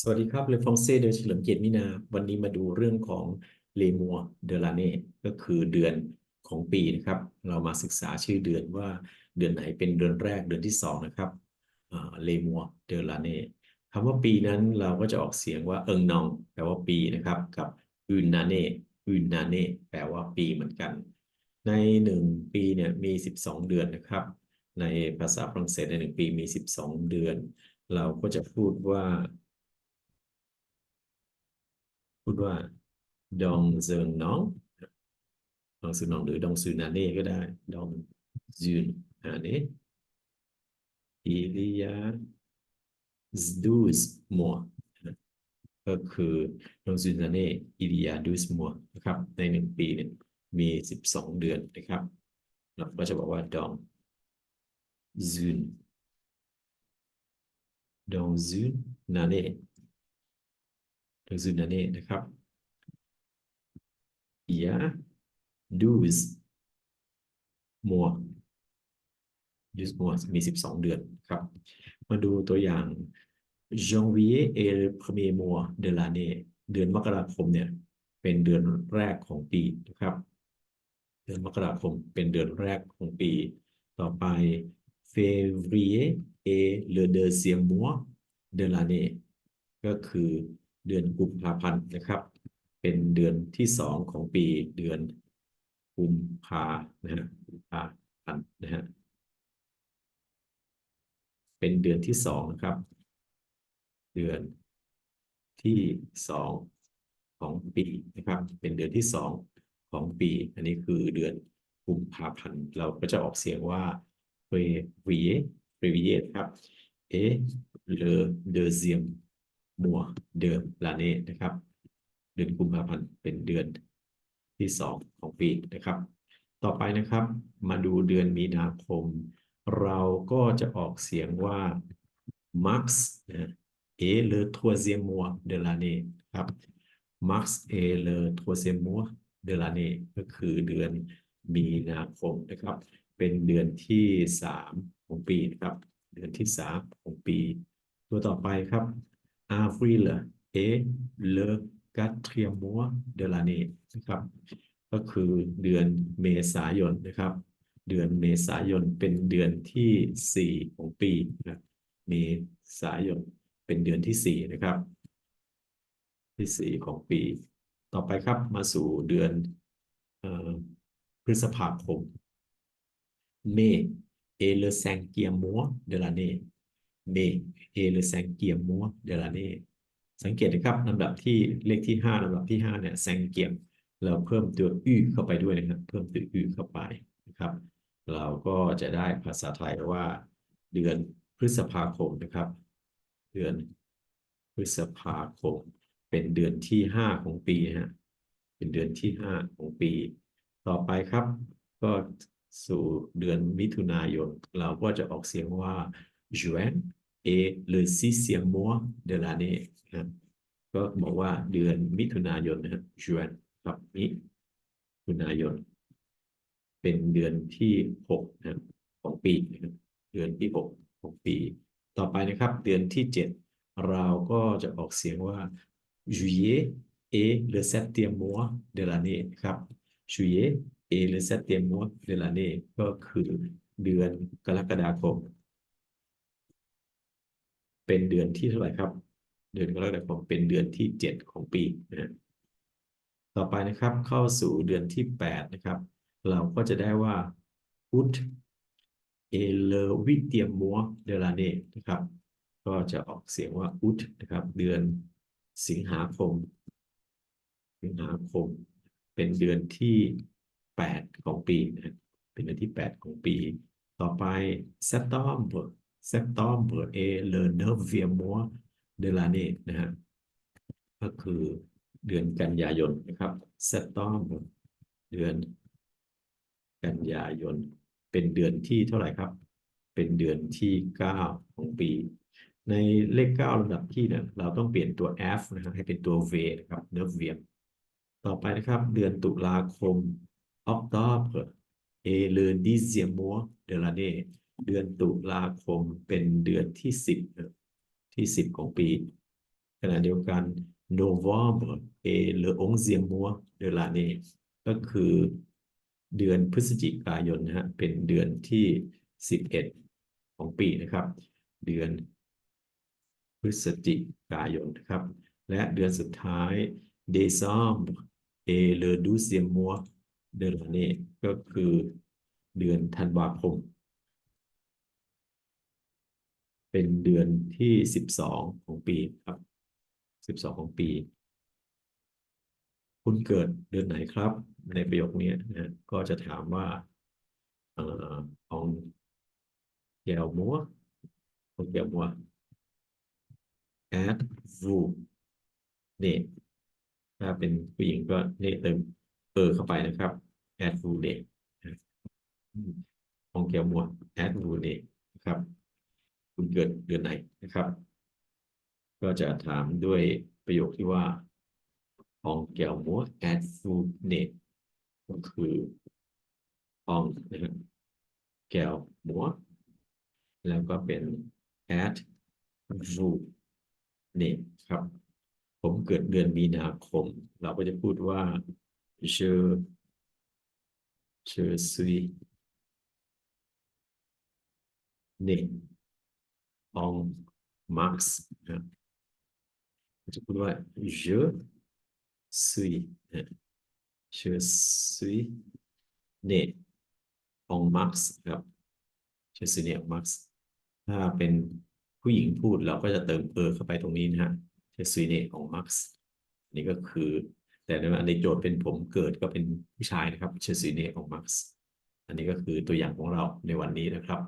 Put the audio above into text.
สวัสดีครับเลฟองเซ่เดอเฉลิมเกียรติมินา วันนี้มาดูเรื่องของเลมัวเดลาเน่ก็คือเดือนของปีนะครับ เรามาศึกษาชื่อเดือนว่าเดือนไหนเป็นเดือนแรกเดือนที่สองนะครับเลมัวเดลาเน่คำว่าปีนั้นเราก็จะออกเสียงว่าเอิงนองแปลว่าปีนะครับ กับอุนนาเน่อุนนาเน่แปลว่าปีเหมือนกัน ในหนึ่งปีเนี่ยมีสิบสองเดือนนะครับ ในภาษาฝรั่งเศสในหนึ่งปีมีสิบสองเดือน เราก็จะพูดว่า พูดว่าดองเซิงน้องดองซูนองหรือดองซูนาเน่ก็ได้ ดองซูนอาเน่อิริยาสดูสมัวก็คือดองซูนาเน่อิริยาดูสมัวนะครับ ในหนึ่งปีเนี่ยมีสิบสองเดือนนะครับ เราก็จะบอกว่าดองซูนดองซูนาเน่ คือซึนาเนะครับ il y a douze mois douze mois มีสิบสองเดือนครับ มาดูตัวอย่าง janvier et le premier mois de l'année เดือนมกราคมเนี่ย เป็นเดือนแรกของปีนะครับ เดือนมกราคมเป็นเดือนแรกของปี ต่อไป février et le deuxième mois de l'année ก็คือ เดือนกุมภาพันธ์นะครับ เป็นเดือนที่สองของปีเดือนกุมภานะฮะกุมภาพันธ์นะฮะเป็นเดือนที่สองนะครับ เดือนที่สองของปีนะครับ เป็นเดือนที่สองของปี อันนี้คือเดือนกุมภาพันธ์ เราก็จะออกเสียงว่า février février ครับ et le deuxième mois de l'année นะครับ เดือนกุมภาพันธ์เป็นเดือนที่สองของปีนะครับ ต่อไปนะครับ มาดูเดือนมีนาคม เราก็จะออกเสียงว่า mars นะ et le troisième mois de l'année ครับ mars et le troisième mois de l'année ก็คือเดือนมีนาคมนะครับ เป็นเดือนที่สามของปีนะครับ เดือนที่สามของปี ตัวต่อไปครับ avril et le quatrième mois de l'année นะครับ ก็คือเดือนเมษายนนะครับ เดือนเมษายนเป็นเดือนที่สี่ของปีนะเมษายนเป็นเดือนที่สี่นะครับ ที่สี่ของปี ต่อไปครับมาสู่เดือนออพฤษภาคม mai et le cinquième mois de l'année mai et le cinquième mois de l'année สังเกตนะครับลำดับที่เลขที่ห้าลำดับที่ห้าเนี่ยแซงเกียมเราเพิ่มตัวอื้เข้าไปด้วยนะครับ เพิ่มตัวอื้เข้าไปนะครับ เราก็จะได้ภาษาไทยว่า เดือนพฤษภาคมนะครับ เดือนพฤษภาคม เป็นเดือนที่ห้าของปีฮะเป็นเดือนที่ห้าของปี ต่อไปครับ ก็สู่เดือนมิถุนายน เราก็จะออกเสียงว่า juin et le sixième mois de l'année นะครับก็บอกว่าเดือนมิถุนายนนะครับ juin ครับมิถุนายน เป็นเดือนที่หกนะครับของปีนะครับเดือนที่หกของปี ต่อไปนะครับ เดือนที่เจ็ดเราก็จะออกเสียงว่า juillet et le septième mois de l'année ครับ juillet et le septième mois de l'année ก็คือเดือนกรกฎาคม เป็นเดือนที่เท่าไหร่ครับ เดือนกรกฎาคมเป็นเดือนที่เจ็ดของปีนะต่อไปนะครับเข้าสู่เดือนที่แปดนะครับ เราก็จะได้ว่า août et le huitième mois de l'année นะครับ ก็จะออกเสียงว่า août นะครับ เดือนสิงหาคม สิงหาคม เป็นเดือนที่แปดของปีนะเป็นเดือนที่แปดของปี ต่อไป septembre septembre et le neuvième mois de l'année นะฮะก็คือเดือนกันยายนนะครับ septembre เดือน กันยายน เป็นเดือนที่เท่าไหร่ครับ เป็นเดือนที่เก้าของปี ในเลขเก้าลำดับที่เนี่ยเราต้องเปลี่ยนตัว f นะครับให้เป็นตัว v นะครับ neuvième ต่อไปนะครับ เดือนตุลาคม octobre et le dixième mois de l'année เดือนตุลาคมเป็นเดือนที่สิบที่สิบของปี ขณะเดียวกัน novembre est le onzième mois de l'année ก็คือเดือนพฤศจิกายนนะฮะเป็นเดือนที่สิบเอ็ดของปีนะครับ เดือนพฤศจิกายนนะครับ และเดือนสุดท้าย décembre est le douzième mois de l'année ก็คือเดือนธันวาคม เป็นเดือนที่สิบสองของปีครับสิบสองของปี คุณเกิดเดือนไหนครับ ในประโยคนี้นะก็จะถามว่าเอ่อของแก้วมัวของแก้วมัว at vous เนี่ถ้าเป็นผู้หญิงก็นี่เติมเออเข้าไปนะครับ at vous เนี่ยของแก้วมัว at vous เนี่ยนะครับ คุณเกิดเดือนไหนนะครับ ก็จะถามด้วยประโยคที่ว่าองแก้วมัว at vous เนี่ยก็คือองนะครับแก้วมัวแล้วก็เป็น at vous เนี่ครับ ผมเกิดเดือนมีนาคม เราก็จะพูดว่า je je suis né en mars นะจะพูดว่า je suis je suis né en mars ครับ je suis né en mars ถ้าเป็นผู้หญิงพูดเราก็จะเติมเออเข้าไปตรงนี้นะฮะ je suis né en mars นี่ก็คือ แต่ในโจทย์เป็นผมเกิดก็เป็นผู้ชายนะครับ je suis né en mars อันนี้ก็คือตัวอย่างของเราในวันนี้นะครับ